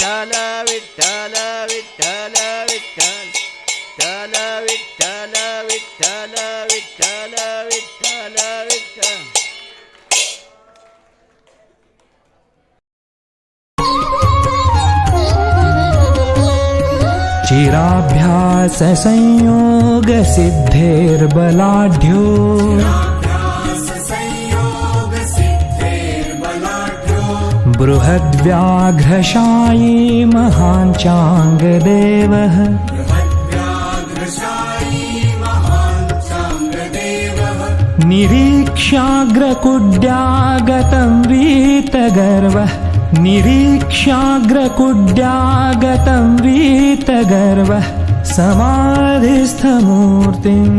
विठ्ठल विठ्ठल विठ्ठल विठ्ठल. विठ्ठल विठ्ठल विठ्ठल विठ्ठल विठ्ठल विठ्ठल. चिराभ्यास संयोग सिद्धेर्बलाढ्यो बृहद्व्याघ्रशायी महाञ्चाङ्गदेवः निरीक्ष्याग्रकुड्यागतं वीतगर्वः निरीक्ष्याग्रकुड्यागतं वीतगर्वः समाधिस्थमूर्तिम्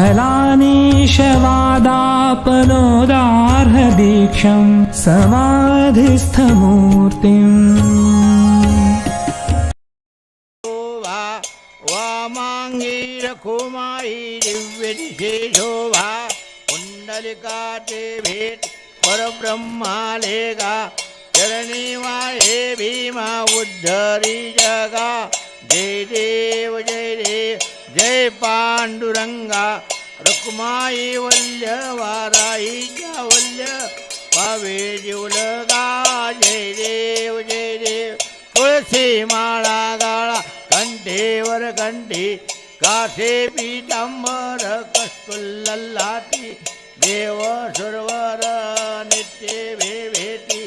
खलानीशवादापनोदार्हदीक्षम् समाधिस्थमूर्तिम्। वा वामाङ्गी रघुमायी दिव्यविशेषोभा कुण्डलिका ते भेट परब्रह्मालेगा चरणी वा हे भीमा उद्धरी जगा। जय देव जय देव जय पांडुरंगा रुक्माई वल्य वाराई वल्य पावे जीवलगा जय देव जय देव. तुळशी माळा गाळा कंठेवर कंठी. काठे पीतांबर कस्तुल्लाटी देव सुरवर नित्य भे भेटी.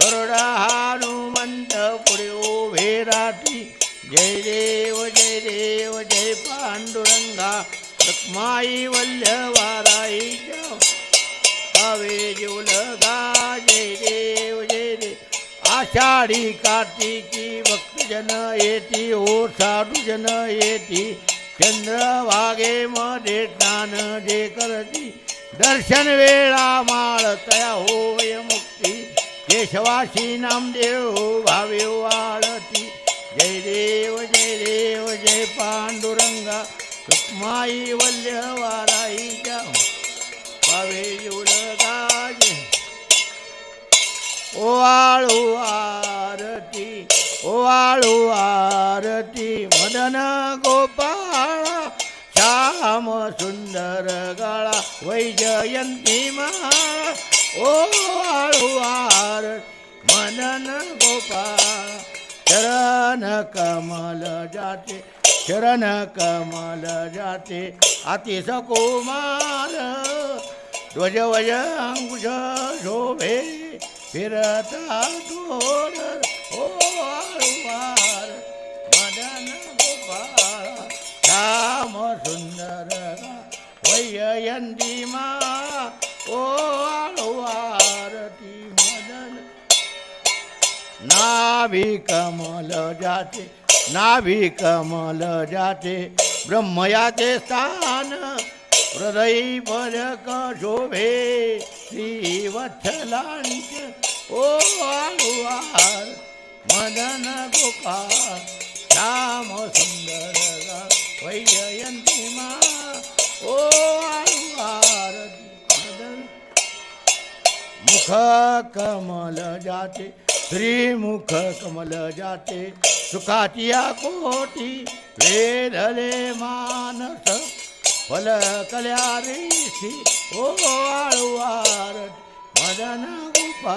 गरुडा हनुमंत पुढे उभे राठी जय देव जय देव जय पांडुरंगा. माई वल्य वाराई हवे जीवलगा जय देव जय देव आषाढी कार्तिकी भक्तजन येती ओ साधुजन येती चंद्रभागेमध्ये स्नान जे करती। दर्शन वेळा माळ तया होय मुक्ती। केशवाशी नामदेव भावे वाळती। जय देव जय देव जय पांडुरंगा। माई वल्यवाराईच्या पावे गाजे ओवाळू आरती ओवाळू आरती मदन गोपाळा श्याम सुंदर गळा वैजयंती माळा. ओवाळू आरती मदन गोपाळ चरण कमल जाते चरण कमल जाते. अति सकुमार. ध्वज वज अंकुश शोभे फिरता थोड ओ आळवार मदन गोपाळ. राम सुंदर वैयंती मा ओ आळवारती मदन. नाभी कमल जाते. नाभी कमल जाते ब्रह्मयाचे स्थान हृदय भरक शोभे श्री वत्सलांच ओ आळुवार मदन गोपाल राम सुंदर वैजयंती मा ओ आळुवार मदन। मुख कमल जाते श्रीमुख कमल जाते सुखाटिया कोटी वेधले मानस फलकल्या ऋषी ओ आळुवार मदन गोपा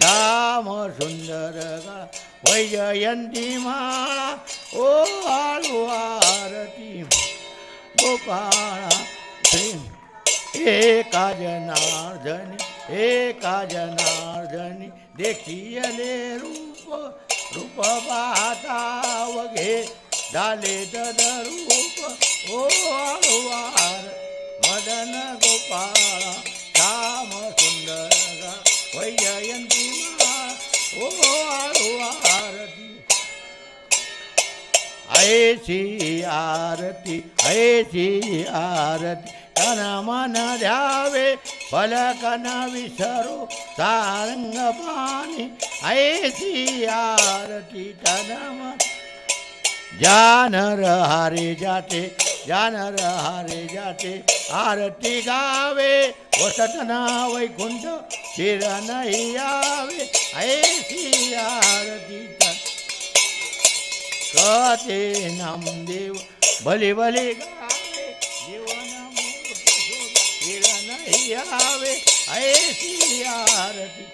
श्याम सुंदर गा वैजयंती माळा ओ आळुवारती गोपाळा श्री एका जनार्दनी एका जनार्दनी देखियले रूप रूप पाहता वघे झाले तद रूप ओ आळवार मदन गोपाळा काम सुंदर वैजयंती ओ आळवारती ऐशी आरती ऐशी आरती. ತನ ಮನ ಧ್ಯಾವೆ ಫಲಕನ ವಿಸರು ಸಾರಂಗಪಾನಿ ಐಸಿ ಆರತಿ ತನಮ. ಜಾನರ ಹರಿ ಜಾತೆ, ಜಾನರ ಹರಿ ಜಾತೆ, ಆರತಿ ಗಾವೆ, ಹೊಸತನ ವೈಕುಂಠ ಚಿರನಯ್ಯಾವೆ ಐಸಿ ಆರತಿ ತನ ಕತೆ ನಮ್ ದೇವ ಬಲಿ ಬಲಿ ಗಾ नाही आवे ऐसी आरती.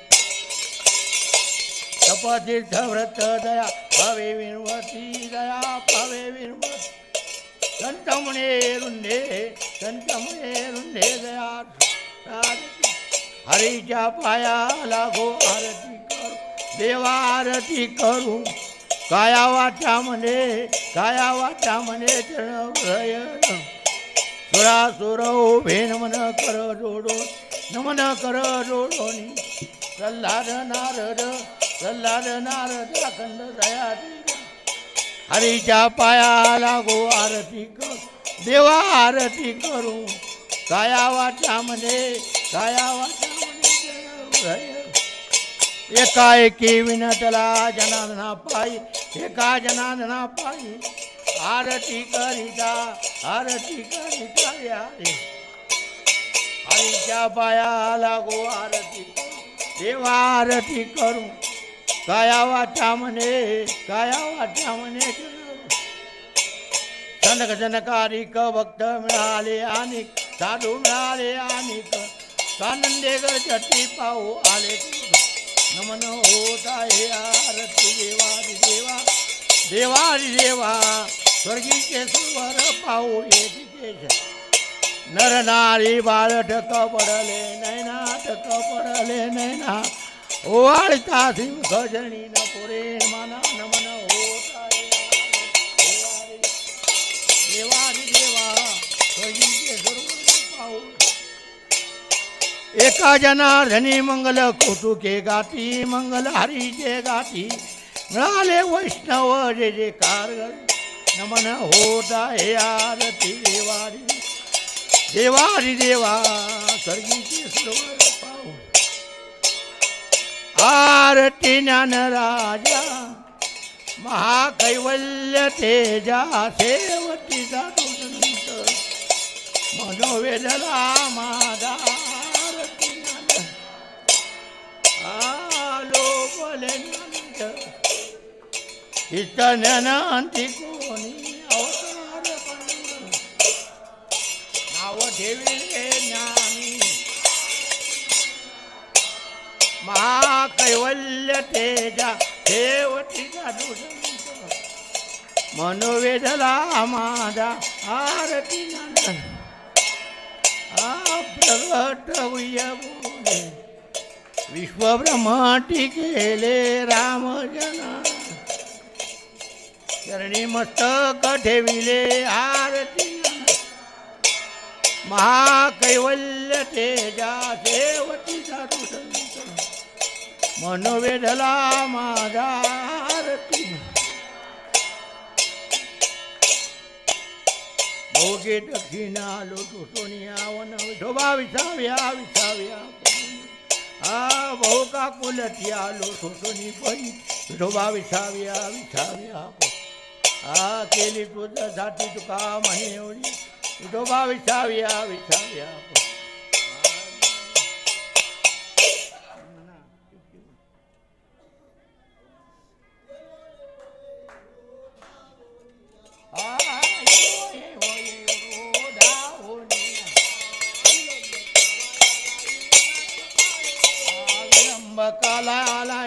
तपतीर्थ व्रत दया पावे विनवती दया पावे विनवती. संत म्हणे रुंदे संत म्हणे रुंदे दया आरती. हरीच्या पाया लागो आरती करू देवा आरती करू. काया वाटा म्हणे काया वाटा म्हणे चरण सुरासुर उभे नमन कर जोडो नमन कर जोडोनी प्रल्हाद नारद प्रल्हाद नारद अखंड दया हरीच्या पाया लागो आरती कर देवा आरती करू. काया वाटा म्हणे काया वाटा एकाएकी विनतला जनार्दना पायी एका जनार्दना पायी आरती करिता आरती करिता. आईच्या हरीच्या पाया लागो आरती देवा आरती करू. काया वाचा म्हणे काया वाचा म्हणे जनक जनकारिक भक्त मिळाले आणि साधू मिळाले आणि कानंदे चट्टी पाहू आले नमन होत आहे आरती देवारी देवा. देवारी देवा. स्वर्गीचे सुवर पाहू येते नर नारी बाळ ठक पडले नैना ठक पडले नैना. ओवाळता शिव खजणी न पुरे माना नमन होता आहे देवा एका मंगल कौतुके गाती मंगल हरीचे गाती. मिळाले वैष्णव जे जे कार नमन होता हे आरती देवारी. देवा सर्गीचे सर्व आरती ज्ञान राजा महाकैवल्य तेजा सेवतीचा दुर्गंध मनोवेदला माझा आरती ज्ञान. आलो बोले नाव ठेविले ज्ञानी महाकैवल्य तेजा देवतीचा दुसंत मनोवेदला माझा आरती नंदन. प्रगट बोले. विश्वब्रह्माटी केले राम जना चरणी मस्तक ठेविले आरती महाकैवल्य तेजा देवतीचा दुसंत मनोवेदला माझा आरती. भोगे दक्षिणा लोटोनी आवन विठोबा विसाव्या विसाव्या. आ भाऊ का कुलथिया लोटोनी पै विठोबा विसाव्या विसाव्या. हा केली तुझ्यासाठी तुका म्हणे एवढी विठोबा विसाव्या विसाव्या काला आला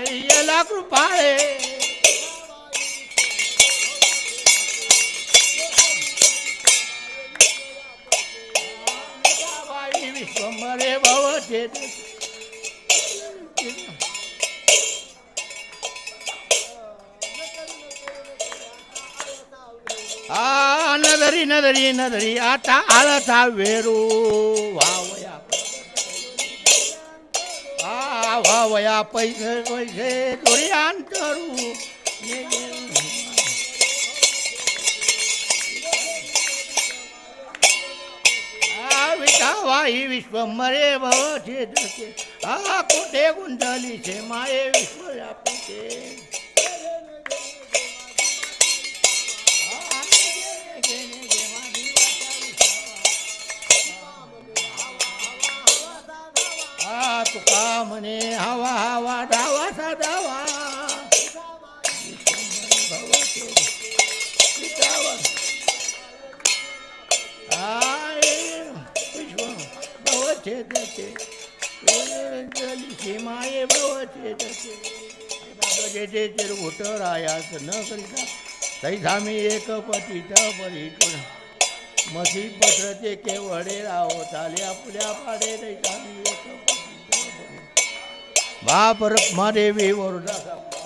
आ नदरी नदरी नदरी आता आळता वेरू. वावया आ वावया पैसे पैसे दोरी વાહી વિશ્વ મરે ભવ છે આ કોટે કુંડલી છે માએ વિશ્વ આપી છે. भवचे हिमाये माये भवचे दचे जे ते घोट रायास न करिता तैसा एक पतित परिटून मसी पत्रते केवडे राव चाले आपल्या पाडे तैसा एक पतित बाप रक्मा देवी वरदा